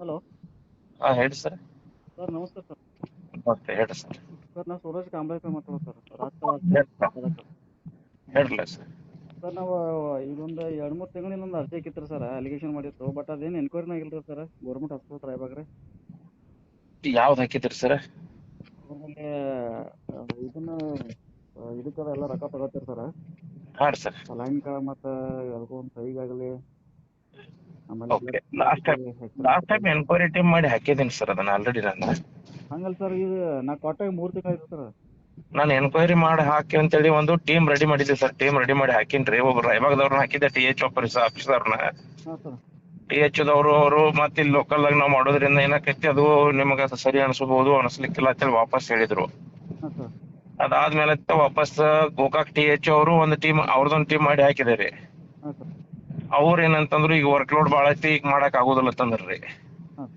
Hello. ಹಾಂ ಹೇಳಿ sir. Sir ನಮಸ್ತೆ ಸರ್. ನಮಸ್ತೆ ಹೇಳ್ರಿ ಸರ್. ಸರ್ ನಾವು ಸೂರಜ್ ಕಾಂಬ್ಳೇಕರ್ ಮಾತಾಡೋದು ಸರ್. ರಾಷ್ಟ್ರವಾದಿ ಸರ್. ಸರ್. ನಾವು ಇದೊಂದು ಎರಡು ಮೂರು ತಿಂಗಳಿಂದ ಒಂದು ಅರ್ಜಿ ಹಾಕಿತ್ತು ಸರ್. ಅಲಿಗೇಷನ್ ಮಾಡಿತ್ತು. ಬಟ್ ಅದೇನು ಎನ್ಕ್ವೈರಿನ ಆಗಿಲ್ಲ ಸರ್? ಗೌರ್ಮೆಂಟ್ ಹಾಸ್ಪಿಟಲ್ ರಾಯಬಾಗ್ರೆ. ಯಾವ್ದು ಹಾಕಿದ್ರಿ ಸರ್? ಆಮೇಲೆ ಇದನ್ನ ಇದಕ್ಕೆಲ್ಲ ಎಲ್ಲ ರೊಕ್ಕ ತಗೋತೀರಿ ಸರ್. ಹಾಂ ಸರ್. ಲೈನ್ ಕಾಳ ಮತ್ತು ಎಲ್ಗೊಂದು ಒಂದು ಸೈಗಾಗಲಿ. Time- last time enquiry team ಮಾಡಿ ಹಾಕಿದ್ದೀನಿ ಸರ್ ಅದನ್ನ ಆಲ್ರೆಡಿ ನಾನು. ಹಂಗಲ್ಲ ಸರ್ ಇದು ನಾ ಕೊಟ್ಟಾಗ ಮೂರು ತಿಂಗಳು ಸರ್ ನಾನು ಎನ್ಕ್ವೈರಿ ಮಾಡಿ ಹಾಕಿ ಅಂತೇಳಿ ಒಂದು ಟೀಮ್ ರೆಡಿ ಮಾಡಿದ್ದೆ ಸರ್ ಟೀಮ್ ರೆಡಿ ಮಾಡಿ ಹಾಕಿನ್ರಿ ಒಬ್ರು ರಾಯಬಾಗದವ್ರನ್ನ ಹಾಕಿದ್ದೆ ಟಿ ಎಚ್ ಆಫೀಸ್ ಆಫೀಸರ್ನ ಹಾಂ ಸರ್ ಟಿ ಎಚ್ ದವರು ಅವರು ಮತ್ತೆ ಇಲ್ಲಿ ಲೋಕಲ್ ಆಗಿ ನಾವು ಮಾಡೋದ್ರಿಂದ ಏನಾಕೈತಿ ಅದು ನಿಮಗೆ ಸರಿ ಅನ್ಸಬಹುದು ಅನಿಸ್ಲಿಕ್ಕಿಲ್ಲ ಅಂತೇಳಿ ವಾಪಸ್ ಹೇಳಿದ್ರು. ಹಾಂ ಸರ್ ಅದಾದ್ಮೇಲೆ ವಾಪಸ್ ಗೋಕಾಕ್ ಟಿ ಎಚ್ ಅವರು ಒಂದು ಟೀಮ್ ಅವ್ರದೊಂದು ಟೀಮ್ ಮಾಡಿ ಹಾಕಿದಾರೆ ಹಾಂ ಸರ್ ಅವ್ರ ಏನಂತಂದ್ರು ಈಗ ವರ್ಕ್ ಲೋಡ್ ಬಾಳ ಐತಿ ಈಗ ಮಾಡಕ್ ಆಗೋದಿಲ್ಲ ಅಂತಂದ್ರಿ. ಹಾಂ.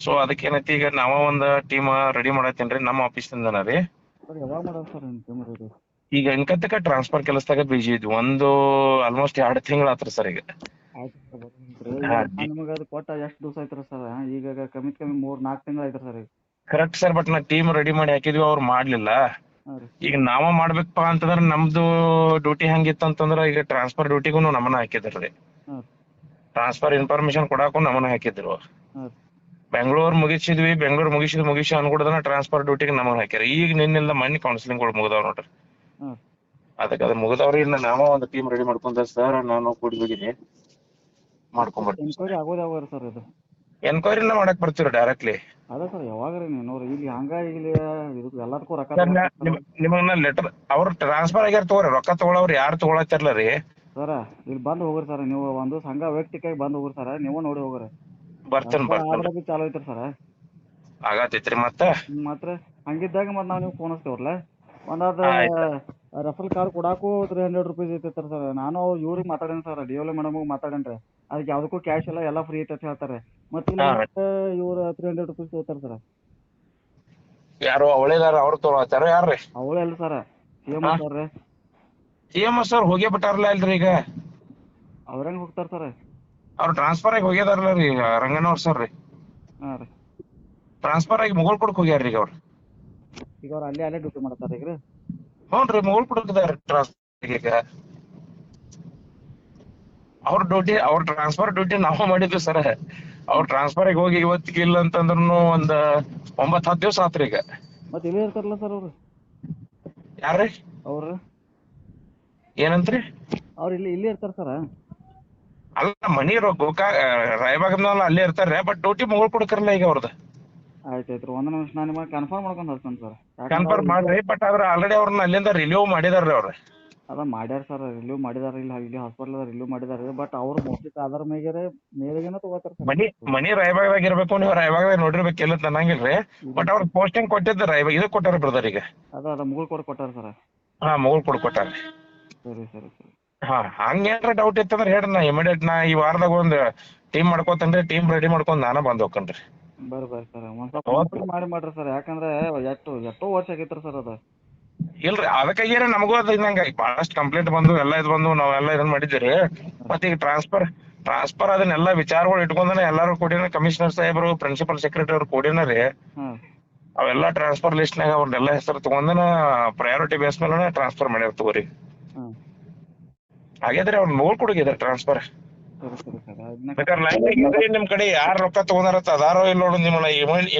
ಸೊ ಅದಕ್ಕೇನೈತಿ ಈಗ ನಾವ ಒಂದ್ ಟೀಮ್ ರೆಡಿ ಮಾಡತ್ತೇನ್ರಿ ನಮ್ಮ ಆಫೀಸಿಂದನ ರೀ. ಸರ್ ಯಾವಾಗ ಮಾಡೋದು ಸರ್ ನಿಮ್ಮ ಟೀಮ್ ರೆಡಿ ಈಗ ಎಂಕತ್ತಕ ಟ್ರಾನ್ಸ್ಫರ್ ಕೆಲಸದಾಗ ಬಿಜಿ ಇದ್ವಿ ಒಂದು ಆಲ್ಮೋಸ್ಟ್ ಎರಡ್ ತಿಂಗಳ ಆತ್ರ ಸರ್ ಈಗ. ನಿಮಗೆ ಅದು ಕೊಟ್ಟ ಎಷ್ಟು ದಿವಸ ಆಯ್ತು ಸರ್? ಈಗ ಕಮ್ಮಿ ಕಮ್ಮಿ ಮೂರ್ ನಾಲ್ಕು ತಿಂಗಳು ಆಯ್ತು ಸರ್ ಈಗ. ಕರೆಕ್ಟ್ ಸರ್ ಬಟ್ ನಾ ಟೀಮ್ ರೆಡಿ ಮಾಡಿ ಹಾಕಿದ್ವಿ ಅವ್ರು ಮಾಡ್ಲಿಲ್ಲ. ಈಗ ನಾವ ಮಾಡ್ಬೇಕಪ್ಪ ಅಂತಂದ್ರ ನಮ್ದು ಡ್ಯೂಟಿ ಹೆಂಗಿತ್ತು ಅಂತಂದ್ರ ಈಗ ಟ್ರಾನ್ಸ್ಫರ್ ಡ್ಯೂಟಿಗೂ ನಮ್ಮನ್ನ ಹಾಕಿದ್ರಿ ಟ್ರಾನ್ಸ್ಫರ್ ಇನ್ಫಾರ್ಮೇಶನ್ ಕೊಡಾಕು ನಮ್ಮನ್ನ ಹಾಕಿದ್ರು. ಬೆಂಗಳೂರು ಮುಗಿಸಿದ್ವಿ ಬೆಂಗಳೂರು ಮುಗಿಸಿದ್ ಮುಗಿಸಿ ಅನ್ಕೊಡದನ ಟ್ರಾನ್ಸ್ಫರ್ ಡ್ಯೂಟಿಗೆ ನಮ್ಮನ್ನ ಹಾಕ್ಯಾರ. ಈಗ ನಿನ್ನೆಲ್ಲ ಮನಿ ಕೌನ್ಸಿಲಿಂಗ್ಗಳು ಮುಗಿದವ್ ನೋಡ್ರಿ. ಅದಕ್ಕ ಅದು ಮುಗಿದವ್ರಿ ಇನ್ನ ನಾವ ಒಂದು ಟೀಮ್ ರೆಡಿ ಮಾಡ್ಕೊಂಡ ಸರ್ ನಾನು ಕೂಡಿ ಹೋಗಿನಿ ಮಾಡ್ಕೊಂಡ್ಬರ್ತೀವಿ ಎನ್ಕ್ವೈರಿ ಎನ್ಕ್ವೈರಿನ ಮಾಡಕ್ ಬರ್ತೀವಿ ಡೈರೆಕ್ಟ್ಲಿ ಅದೇ ಸರ್ ಯಾವಾಗ ರೀ? ನೀವು ಇಲ್ಲಿ ಹಂಗ ಇಲ್ಲಿ ಇದಕ್ಕೆ ಎಲ್ಲದಕ್ಕೂ ರೊಕ್ಕ ನಿಮಗ್ ನಿಮಗ್ ಲೆಟರ್ ಅವ್ರ ಟ್ರಾನ್ಸ್ಫರ್ ಆಗ್ಯಾರ ತಗೋರಿ ರೊಕ್ಕ ತಗೊಳವ್ರು ಯಾರು ತಗೊಳತ್ತಿರ್ಲ ರೀ? ಸರ ಇಲ್ಲಿ ಬಂದು ಹೋಗ್ರಿ ಸರ್ ನೀವು ಒಂದು ಸಂಘ ವೈಯಕ್ತಿಕವಾಗಿ ಬಂದು ಹೋಗ್ರಿ ಸರ್ ನೀವು ನೋಡಿ ಹೋಗ್ರಿ. ಬರ್ತೇನೆ ಬರ್ತೇನೆ. ಚಾಲು ಐತ್ರಿ ಸರ್. ಆಗತೈತ್ರಿ ಮತ್ತ? ಮಾತ್ರ ಹಂಗಿದ್ದಾಗ ಮತ್ತೆ ನಾವು ನೀವು ಫೋನ್ ಹಚ್ತೇವ್ರಲ್ಲ? ಒಂದಾದ ರೆಫರ್ ಕಾರ್ಡ್ ಕೊಡಾಕು ತ್ರೀ ಹಂಡ್ರೆಡ್ ರುಪೀಸ್ ಐತೈತ್ರಿ ಸರ್. ನಾನು ಇವ್ರಿಗೆ ಮಾತಾಡೇನಿ ಸರ್ ಡಿ ಎಲ್ ಮೇಡಮ್ ಮಾತಾಡೇನ್ರಿ. ಅದಕ್ಕೆ ಯಾವುದಕ್ಕೂ ಕ್ಯಾಶ್ ಎಲ್ಲ ಎಲ್ಲ ಫ್ರೀ ಐತೆ ಅಂತ ಹೇಳ್ತಾರೆ. ಮತ್ತೆ ಇಲ್ಲ ಹಾ. ಇವ್ರು ತ್ರೀ ಹಂಡ್ರೆಡ್ ರುಪೀಸ್ ತಗೋತಾರೆ ಸರ್ ಯಾರು ಅವಳೇದಾರ ಅವ್ರು ತಗೊಳತ್ತಾರ ಯಾರ್ರಿ? ಅವಳೇ ಅಲ್ಲ ಸರ್ ಸಿ ಎಂ ಹಾ. ಸರ್ ರೀ. ಸಿ ಎಂ ಎಸ್ ಅವ್ರು ಹೋಗೇ ಬಿಟ್ಟಾರಲ್ಲ ಅಲ್ರಿ ಈಗ? ಅವ್ರ ಹೆಂಗ್ ಹೋಗ್ತಾರೆ ಸರ್ ಅವ್ರು ಟ್ರಾನ್ಸ್ಫರ್ ಆಗಿ ಹೋಗ್ಯದಾರಲ್ಲ ರೀ ಈಗ ರಂಗನವ್ರ ಸರ್ ರೀ. ಹಾಂ ರೀ. ಟ್ರಾನ್ಸ್ಫರ್ ಆಗಿ ಮುಗೋಳ್ ಕೊಡಕ್ ಹೋಗ್ಯಾರ್ರಿ ಈಗ ಅವ್ರು. ಈಗ ಅವ್ರ ಅಲ್ಲೇ ಅಲ್ಲೇ ಡ್ಯೂಟಿ ಮಾಡ್ತಾರೆ ಈಗ ರೀ. ಹ್ಞೂ ರೀ ಕೊಡಕ್ದಾರ ಟ್ರಾನ್ಸ್ಫರ್ ಈಗ. ಅವ್ರ ಡ್ಯೂಟಿ ಅವ್ರ ಟ್ರಾನ್ಸ್ಫರ್ ಡ್ಯೂಟಿ ನಾವು ಮಾಡಿದ್ವಿ ಸರ್. ಅವ್ರ ಟ್ರಾನ್ಸ್ಫರ್ಗೆ ಹೋಗಿ ಇವತ್ತಿಗೆ ಇಲ್ಲ ಅಂತಂದ್ರು ಒಂದ್ ಒಂಬತ್ ಹತ್ತು ದಿವಸ ಆತ್ರಿ ಈಗ. ಮತ್ತೆ ಇಲ್ಲೇ ಇರ್ತಾರಲ್ಲ ಸರ್ ಅವ್ರು? ಯಾರ್ರಿ? ಅವ್ರು? ಏನಂತ್ರಿ? ಅವ್ರು ಇಲ್ಲಿ ಇಲ್ಲೇ ಇರ್ತಾರ ಸರ್? ಅಲ್ಲ ಮನಿ ಗೋಕಾ ರಾಯಬಾಗದ್ನಲ್ಲ ಅಲ್ಲೇ ಇರ್ತಾರ ಬಟ್ ಡ್ಯೂಟಿ ಮುಗೋಳ್ ಕೊಡಕರಲ್ಲ ಈಗ ಅವ್ರದ್ದು ಆಯ್ತು ಆಯ್ತು ಒಂದು ನಿಮಿಷ ನಾನು ನಿಮಗೆ ಕನ್ಫರ್ಮ್ ಮಾಡ್ಕೊಂಡು ಹಚ್ತೇನೆ ಸರ್. ಕನ್ಫರ್ಮ್ ಮಾಡ್ರಿ ಬಟ್ ಆದ್ರ ಆಲ್ರೆಡಿ ಅವ್ರನ್ನ ಅಲ್ಲಿಂದ ರಿಲೀವ್ ಮಾಡಿದಾರ್ರಿ ಅವ್ರ. ಅದ ಮಾಡ್ಯಾರ ಸರ್ ರಿಲೀವ್ ಮಾಡಿದಾರ ಇಲ್ಲ ಇಲ್ಲಿ ಹಾಸ್ಪಿಟಲ್ ರಿಲೀವ್ ಮಾಡಿದಾರೆ ಬಟ್ ಅವ್ರ ಮೋಸ್ಟ್ಲಿ ಅದರ ಮೇಗರೆ ಮೇಲೆಗೇನ ತಗೋತಾರ ಮನಿ ಮನಿ ರಾಯಬಾಗದಾಗ ಇರ್ಬೇಕು ನೀವು ರಾಯಬಾಗದಾಗ ನೋಡಿರ್ಬೇಕಿಲ್ಲ ಅಂತ ಅನ್ನಂಗಿಲ್ರಿ ಬಟ್ ಅವ್ರ ಪೋಸ್ಟಿಂಗ್ ಕೊಟ್ಟಿದ್ದ ರಾಯಬಾಗ ಇದು ಕೊಟ್ಟಾರ ಬ್ರದರ್ ಈಗ? ಅದ ಅದ ಮುಗುಳ್ ಕೊಡ್ ಕೊಟ್ಟಾರ ಸರ್ ಹಾ ಮುಗುಳ್ ಕೊಡ್ ಕೊಟ್ಟಾರ. ಸರಿ ಸರಿ ಸರಿ. ಹಾ ಹಂಗೇನ್ರ ಡೌಟ್ ಇತ್ತಂದ್ರ ಹೇಳ್ರಿ ನಾ ಇಮಿಡಿಯೇಟ್ ನಾ ಈ ವಾರದಾಗ ಒಂದ್ ಟೀಮ್ ಮಾಡ್ಕೋತೇನ್ರಿ ಟೀಮ್ ರೆಡಿ ಮಾಡ್ಕೊಂಡ್ ನಾನ ಬಂದ್ ಹೋಗ್ಕನ್ರಿ ಬರ್ರಿ ಬರ್ರಿ ಸರ್ ಒಂದ್ ಸ್ವಲ್ಪ ಮಾಡಿ ಮಾಡ್ರಿ ಸರ್ ಯಾಕಂದ್ರೆ ಎಷ್ಟು ಎಷ್ಟೋ ವರ್ಷ ಆಗೈತ್ರಿ ಸರ್ ಅದು. ಇಲ್ರಿ ಅದಕ್ಕಾಗಿ ನಮಗೂ ಅದ ಇದಂಗ ಬಹಳಷ್ಟು ಕಂಪ್ಲೇಂಟ್ ಬಂದು ಎಲ್ಲ ಇದು ಬಂದು ನಾವೆಲ್ಲ ಇದನ್ನ ಮಾಡಿದ್ದೀರಿ. ಮತ್ತೆ ಈಗ ಟ್ರಾನ್ಸ್ಫರ್ ಟ್ರಾನ್ಸ್ಫರ್ ಅದನ್ನೆಲ್ಲ ವಿಚಾರಗಳು ಇಟ್ಕೊಂಡನ ಎಲ್ಲಾರು ಕೂಡಿನ ಕಮಿಷನರ್ ಸಾಹೇಬರು ಪ್ರಿನ್ಸಿಪಲ್ ಸೆಕ್ರೆಟರಿ ಅವ್ರು ಕೂಡಿನ ರೀ ಅವೆಲ್ಲ ಟ್ರಾನ್ಸ್ಫರ್ ಲಿಸ್ಟ್ನಾಗ ಅವ್ರನ್ನೆಲ್ಲ ಹೆಸರು ತಗೊಂಡನ ಪ್ರಯಾರಿಟಿ ಬೇಸ್ ಮೇಲೆ ಟ್ರಾನ್ಸ್ಫರ್ ಮಾಡ್ಯಾರ ತಗೋರಿ. ಹಾಗೆದ್ರೆ ಅವ್ರು ನೋಡ್ ಕೊಡಗಿದಾರೆ ಟ್ರಾನ್ಸ್ಫರ್ ಬೇಕಾದ್ರೆ ಲೈನ್ ನಿಮ್ ಕಡೆ ಯಾರು ರೊಕ್ಕ ತಗೊಂಡಾರ ಅದಾರೋ ಇಲ್ಲ ನೋಡು ನಿಮ್ಮನ್ನ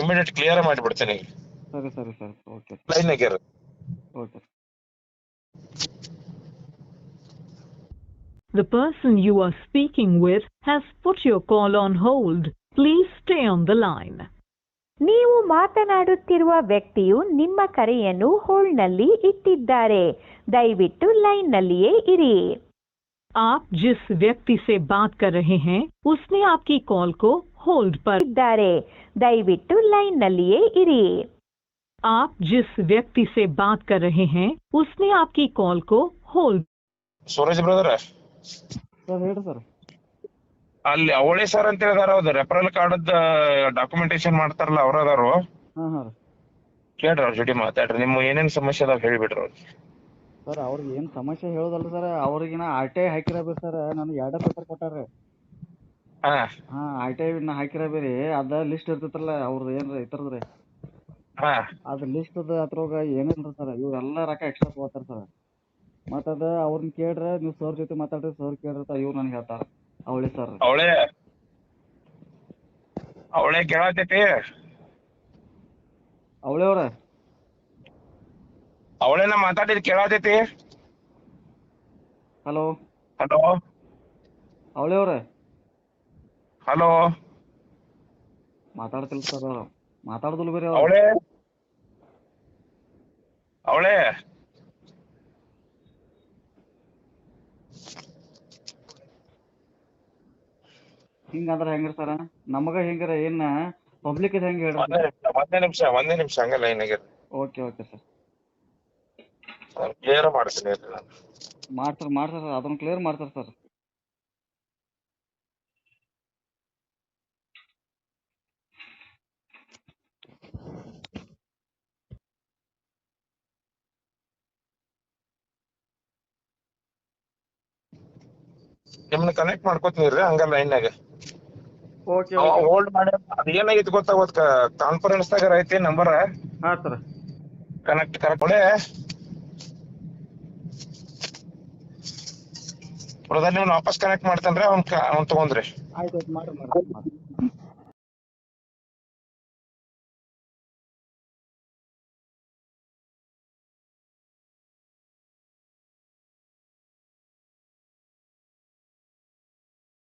ಇಮಿಡಿಯೇಟ್ ಕ್ಲಿಯರ್ ಮಾಡಿಬಿಡ್ತೇನೆ. ಸರಿ ಸರಿ ಸರ್. ಓಕೆ. ಲೈನ್ ಆಗ್ಯಾರ Okay The person you are speaking with has put your call on hold. Please stay on the line. ನೀವು ಮಾತನಾಡುತ್ತಿರುವ ವ್ಯಕ್ತಿಯು ನಿಮ್ಮ ಕರೆಯನ್ನು ಹೋಲ್ಡ್ನಲ್ಲಿ ಇಟ್ಟಿದ್ದಾರೆ ದಯವಿಟ್ಟು ಲೈನ್ನಲ್ಲಿಯೇ ಇರಿ आप जिस व्यक्ति से बात कर रहे हैं उसने आपकी कॉल को होल्ड पर ಇದ್ದಾರೆ ದಯವಿಟ್ಟು ಲೈನ್ನಲ್ಲಿಯೇ ಇರಿ आप जिस व्यक्ति से बात कर रहे हैं उसने आपकी कॉल को होल्ड ಸೂರಜ್ ಬ್ರದರ್ ಸರ್ ಹೇಳ್ರಿ ಸರ್ ಅಲ್ಲಿ ಅವಳೆ ಸರ್ ಅಂತ ಹೇಳಿದಾರ ಅವ್ರ ರೆಫರಲ್ ಕಾರ್ಡ್ ಡಾಕ್ಯುಮೆಂಟೇಶನ್ ಮಾಡ್ತಾರಲ್ಲ ಅವ್ರ ಅದಾರು ಹಾಂ ಹಾಂ ರೀ ಕೇಳ್ರಿ ಅವ್ರ ಜೊತೆ ಮಾತಾಡ್ರಿ ನಿಮ್ಮ ಏನೇನ್ ಸಮಸ್ಯೆ ಅದಾವ ಹೇಳಿಬಿಡ್ರಿ ಅವ್ರಿಗೆ ಸರ್ ಅವ್ರಿಗೆ ಏನು ಸಮಸ್ಯೆ ಹೇಳೋದಲ್ಲ ಸರ್ ಅವ್ರಿಗಿನ ಆರ್ ಟಿ ಐ ಹಾಕಿರಬೇಕು ಸರ್ ನನಗೆ ಎರಡೇ ಪೇಪರ್ ಕೊಟ್ಟಾರೆ ಹಾ ಹಾ ಐ ಟಿ ಐ ಹಾಕಿರ ಬೇರೆ ಅದ ಲಿಸ್ಟ್ ಇರ್ತೈತ್ರಲ್ಲ ಅವ್ರದ್ದು ಏನ್ರ ಇತರದ್ರಿ ಹಾ ಅದ್ ಲಿಸ್ಟ್ ಅದ್ರೊಳಗ ಏನೇನ್ ಸರ್ ಇವ್ರೆಲ್ಲ ರೊಕ್ಕ ಎಕ್ಸ್ಟ್ರಾ ತಗೋತಾರ ಸರ್ ಮತ್ತ ಅದ ಅವ್ರನ್ನ ಕೇಳ್ರ ನೀವು ಸರ್ ಜೊತೆ ಮಾತಾಡ್ರಿ ಸರ್ ಅಂತ ಇವ್ರು ನನಗೆ ಹೇಳ್ತಾರ. ಅವಳೆ ಸರ್ ಅವಳೆ. ಅವಳೆ ಕೇಳತೈತಿ ಅವಳೆ ಅವ್ರ? ಅವಳೇನ ಮಾತಾಡಿದ್ ಕೇಳತೈತಿ ಹಲೋ ಹಲೋ ಅವಳೆ ಅವ್ರ? ಹಲೋ ಮಾತಾಡ್ತಿಲ್ಲ ಸರ್ ಅವ್ರು. ಮಾತಾಡ್ದಲ್ ಬೇರೆ ಅವ್ರು. ಅವಳೆ? ಅವಳೆ? ಹಿಂಗಂದ್ರ ಹೆಂಗ್ರಿ ಸರ ನಮಗ ಹೆಂಗಾರ ಏನ್ ಪಬ್ಲಿಕ್ ಇದ್ ಹೆಂಗ್ ಹೇಳ್ರಿ? ಒಂದೇ ನಿಮಿಷ ಒಂದೇ ನಿಮಿಷ ಹಂಗ line okay okay sir clear ಮಾಡ್ತೀನಿ ಮಾಡ್ತಾರ ಮಾಡ್ತಾರ ಅದನ್ನ ಕ್ಲಿಯರ್ ಮಾಡ್ತಾರ ಸರ್ ನಿಮ್ನ ಕನೆಕ್ಟ್ ಮಾಡ್ಕೊತೀನಿ ಹಂಗ ಲೈನ್ಯಾಗ ಓಕೆ ಹೋಲ್ಡ್ ಮಾಡಿ ಅದ ಏನಾಗೈತಿ ಗೊತ್ತಾಗೋದ್ ಕಾನ್ಫರೆನ್ಸ್ ದಾಗ ಐತಿ ನಂಬರ್ ಹಾ ಸರ್ ಕನೆಕ್ಟ್ ಕರೆಕ್ಟ್ ಒಳ್ಳೆ ಬ್ರದರ್ ನೀವು ವಾಪಸ್ ಕನೆಕ್ಟ್ ಮಾಡ್ತೇನ್ರಿ ಅವ್ನ್ ಅವ್ನ್ ತಗೊಂಡ್ರಿ. ಆಯ್ತು ಆಯ್ತು ಮಾಡ್ರಿ ಮಾಡ್ರಿ ಮಾಡ್ರಿ